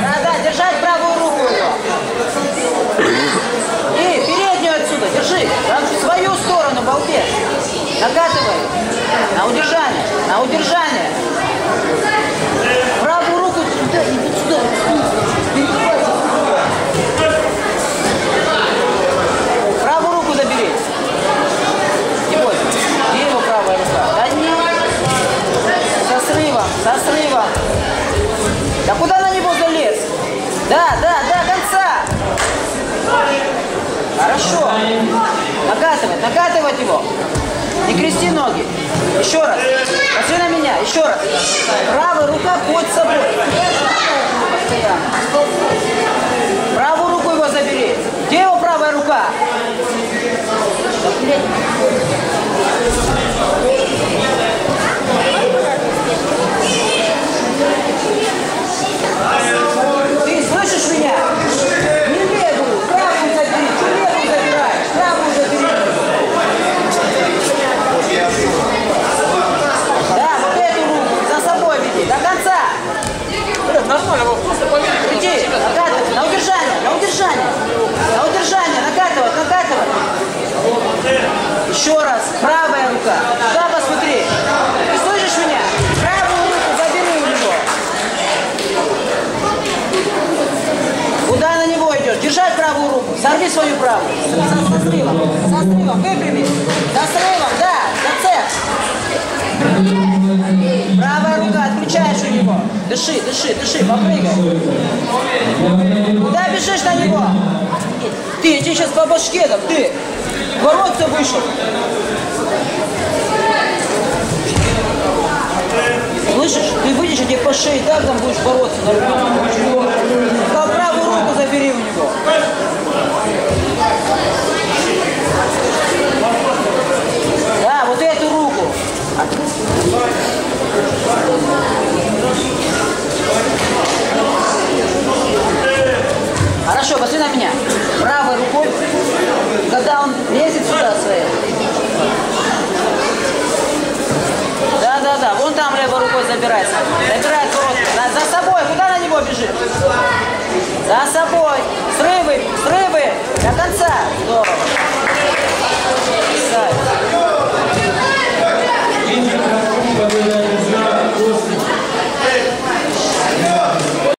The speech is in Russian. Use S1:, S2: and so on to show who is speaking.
S1: Да, да, держать правую руку. И переднюю отсюда, держи. В свою сторону, балбес. Накатывай. На удержание, на удержание. Правую руку сюда, иди сюда. Правую руку забери. Не бойся. Где его правая рука? Да нет. Со срывом, со срывом. Да куда на него залез? Да, да, до конца. Хорошо. Накатывать, накатывать его. Не крести ноги. Еще раз. Посмотри на меня. Еще раз. Правая рука под собой. Постоянно. Правую руку его забери. Где его правая рука? Да, блядь. Ты слышишь меня? Не левую, правую забери. Ты левую забираешь, правую забери. Да, вот эту руку за собой веди, до конца.
S2: Нормально, вот просто поверь.
S1: Иди, накатывай, на удержание, на удержание. На удержание, накатывай, накатывай. Еще раз, правая рука. Туда посмотри. Ты слышишь меня? Правую руку забери у него. Куда на него идешь? Держать правую руку. Сорви свою правую. Со, со срывом. Со срывом. Выпрями. Со срывом, да. Зацеп. Правая рука. Отключаешь у него. Дыши, дыши, дыши. Попрыгай. Куда бежишь на него? Ты, я тебе сейчас по башке дам. Ты. Бороться вышел. Слышишь? Ты выйдешь, я тебе по шее так там будешь бороться нормально. Только правую руку забери у него. Да, вот эту руку. Хорошо, посмотри на меня. Правой рукой, когда он лезет сюда своей. Да, да, да. Вон там левой рукой забирается. Забирает. За, за собой. Куда на него бежит?